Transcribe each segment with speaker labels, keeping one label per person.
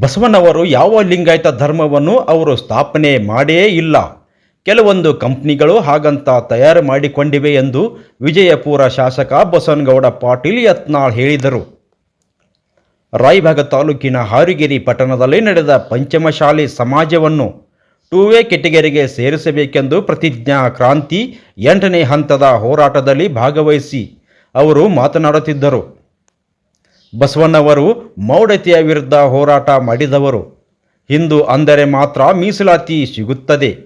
Speaker 1: ಬಸವಣ್ಣವರು ಯಾವ ಲಿಂಗಾಯತ ಧರ್ಮವನ್ನು ಅವರು ಸ್ಥಾಪನೆ ಮಾಡೇ ಇಲ್ಲ. ಕೆಲವೊಂದು ಕಂಪ್ನಿಗಳು ಹಾಗಂತ ತಯಾರು ಮಾಡಿಕೊಂಡಿವೆ ಎಂದು ವಿಜಯಪುರ ಶಾಸಕ ಬಸವನಗೌಡ ಪಾಟೀಲ್ ಯತ್ನಾಳ್ ಹೇಳಿದರು. ರಾಯಭಾಗ ತಾಲೂಕಿನ ಹಾರಿಗೆರಿ ಪಟ್ಟಣದಲ್ಲಿ ನಡೆದ ಪಂಚಮಶಾಲಿ ಸಮಾಜವನ್ನು ಟೂ ವೇ ಕೆಟಗರಿಗೆ ಸೇರಿಸಬೇಕೆಂದು ಪ್ರತಿಜ್ಞಾ ಕ್ರಾಂತಿ ಎಂಟನೇ ಹಂತದ ಹೋರಾಟದಲ್ಲಿ ಭಾಗವಹಿಸಿ ಅವರು ಮಾತನಾಡುತ್ತಿದ್ದರು. ಬಸವಣ್ಣವರು ಮೌಢ್ಯತೆಯ ವಿರುದ್ಧ ಹೋರಾಟ ಮಾಡಿದವರು. ಹಿಂದೂ ಅಂದರೆ ಮಾತ್ರ ಮೀಸಲಾತಿ ಸಿಗುತ್ತದೆ.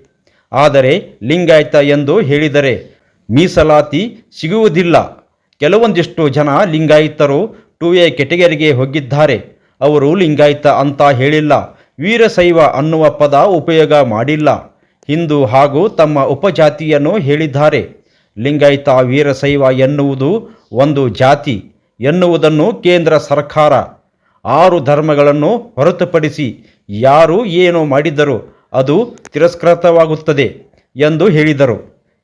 Speaker 1: ಆದರೆ ಲಿಂಗಾಯತ ಎಂದು ಹೇಳಿದರೆ ಮೀಸಲಾತಿ ಸಿಗುವುದಿಲ್ಲ. ಕೆಲವೊಂದಿಷ್ಟು ಜನ ಲಿಂಗಾಯತರು ಟು ಎ ಕೆಟಗರಿಗೆ ಹೋಗಿದ್ದಾರೆ. ಅವರು ಲಿಂಗಾಯತ ಅಂತ ಹೇಳಿಲ್ಲ. ವೀರಶೈವ ಅನ್ನುವ ಪದ ಉಪಯೋಗ ಮಾಡಿಲ್ಲ. ಹಿಂದೂ ಹಾಗೂ ತಮ್ಮ ಉಪಜಾತಿಯನ್ನು ಹೇಳಿದ್ದಾರೆ. ಲಿಂಗಾಯತ ವೀರಶೈವ ಎನ್ನುವುದು ಒಂದು ಜಾತಿ. ಎನ್ನುವುದನ್ನು ಕೇಂದ್ರ ಸರ್ಕಾರ ಆರು ಧರ್ಮಗಳನ್ನು ಹೊರತುಪಡಿಸಿ ಯಾರು ಏನು ಮಾಡಿದರೂ ಅದು ತಿರಸ್ಕೃತವಾಗುತ್ತದೆ ಎಂದು ಹೇಳಿದರು.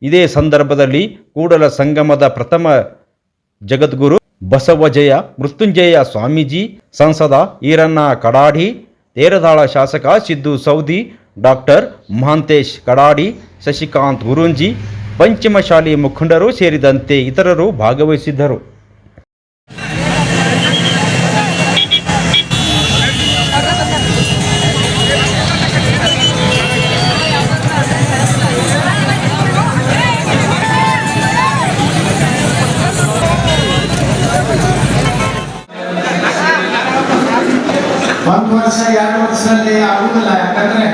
Speaker 1: ಇದೇ ಸಂದರ್ಭದಲ್ಲಿ ಕೂಡಲ ಸಂಗಮದ ಪ್ರಥಮ ಜಗದ್ಗುರು ಬಸವಜಯ ಮೃತ್ಯುಂಜಯ ಸ್ವಾಮೀಜಿ, ಸಂಸದ ಈರಣ್ಣ ಕಡಾಡಿ, ತೇರದಾಳ ಶಾಸಕ ಸಿದ್ದು ಸೌದಿ, ಡಾಕ್ಟರ್ ಮಹಾಂತೇಶ್ ಕಡಾಡಿ, ಶಶಿಕಾಂತ್ ಗುರೂಂಜಿ, ಪಂಚಮಶಾಲಿ ಮುಖಂಡರು ಸೇರಿದಂತೆ ಇತರರು ಭಾಗವಹಿಸಿದ್ದರು.
Speaker 2: ಒಂದು ವರ್ಷ ಎರಡು ವರ್ಷದಲ್ಲಿ ಆಗುದಿಲ್ಲ. ಯಾಕಂದ್ರೆ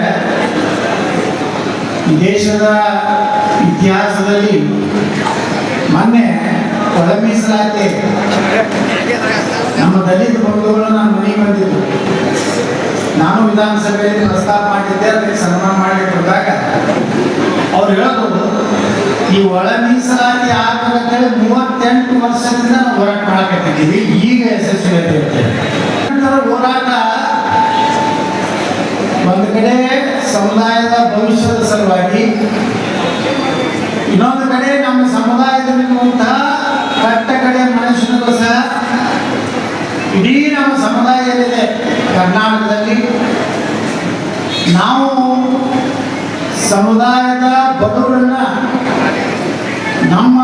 Speaker 2: ಈ ದೇಶದ ಇತಿಹಾಸದಲ್ಲಿ ಮೊನ್ನೆ ಒಳ ಮೀಸಲಾತಿ ನಮ್ಮ ದಲಿತ ಬಂಧುಗಳು ನಾನು ಮನೆಗೆ ಬಂದಿದ್ದು. ನಾನು ವಿಧಾನಸಭೆಯಲ್ಲಿ ಪ್ರಸ್ತಾಪ ಮಾಡಿದ್ದೆ, ಅದಕ್ಕೆ ಸನ್ಮಾನ ಮಾಡಿ ಕೊಟ್ಟಾಗ ಅವ್ರು ಹೇಳಬಹುದು ಈ ಒಳ ಮೀಸಲಾತಿ ಆಗಬೇಕಂತೇಳಿ ಮೂವತ್ತೆಂಟು ವರ್ಷದಿಂದ ನಾವು ಹೋರಾಟ ಮಾಡಕತ್ತಿದ್ದೀವಿ, ಈಗ ಯಶಸ್ವಿ ಹೋರಾಟ ಒಂದು ಕಡೆ ಸಮುದಾಯದ ಭವಿಷ್ಯದ ಸಲುವಾಗಿ, ಇನ್ನೊಂದು ಕಡೆ ನಮ್ಮ ಸಮುದಾಯದಲ್ಲಿರುವಂತಹ ಕಟ್ಟ ಕಡೆ ಮನುಷ್ಯನಿಗೂ ಸಹ ಇಡೀ ನಮ್ಮ ಸಮುದಾಯ ಏನಿದೆ ಕರ್ನಾಟಕದಲ್ಲಿ. ನಾವು ಸಮುದಾಯದ ಬಡವರನ್ನ ನಮ್ಮ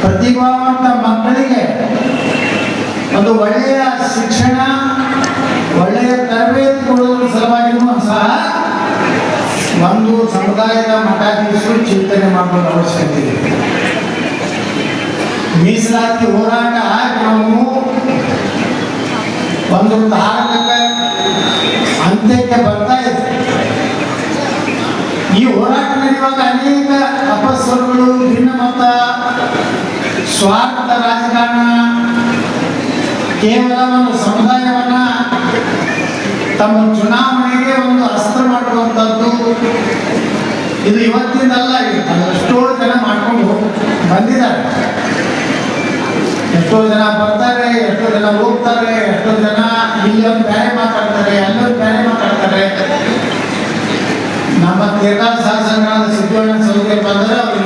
Speaker 2: ಪ್ರತಿಭಾವಂತ ಮಕ್ಕಳಿಗೆ ಒಂದು ಒಳ್ಳೆಯ ಶಿಕ್ಷಣ ಒಳ್ಳೆಯ ತರಬೇತಿ ಕೊಡುವುದರ ಸಲುವಾಗಿಯೂ ಸಹ ಒಂದು ಸಮುದಾಯದ ಮಠಾಧೀಶರು ಚಿಂತನೆ ಮಾಡುವ ಅವಶ್ಯಕತೆ ಇದೆ. ಮೀಸಲಾತಿ ಹೋರಾಟ ನಾವು ಒಂದು ತಾರಕ ಅಂತ್ಯಕ್ಕೆ ಬರ್ತಾ ಇದೆ ಈ ಹೋರಾಟ ನಡೆಯುವಾಗ ಅನೇಕ ಅಪಸ್ವರಗಳು ಭಿನ್ನಮತ, ಸ್ವಾರ್ಥ ರಾಜಕಾರಣ ಕೇವಲ ಒಂದು ಸಮುದಾಯವನ್ನ ತಮ್ಮ ಚುನಾವಣೆಗೆ ಒಂದು ಅಸ್ತ್ರ ಮಾಡುವಂಥದ್ದು ಇದು ಇವತ್ತಿಂದಲ್ಲ ಇದು ಎಷ್ಟೋ ಜನ ಮಾಡ್ಕೊಂಡು ಬಂದಿದ್ದಾರೆ. ಎಷ್ಟೋ ಜನ ಬರ್ತಾರೆ, ಎಷ್ಟೋ ಜನ ಹೋಗ್ತಾರೆ, ಎಷ್ಟೋ ಜನ ಇಲ್ಲೊಂದು ಬೇರೆ ಮಾತಾಡ್ತಾರೆ, ಅಲ್ಲೊಂದು ಬೇರೆ ಮಾತಾಡ್ತಾರೆ. ನಮ್ಮ ಕೇರಳ ಶಾಸನಗಳಾದ ಸಿದ್ದಣ್ಣ ಸೌಕರ್ಯ ಬಂದರೆ ಅವ್ರಿಗೆ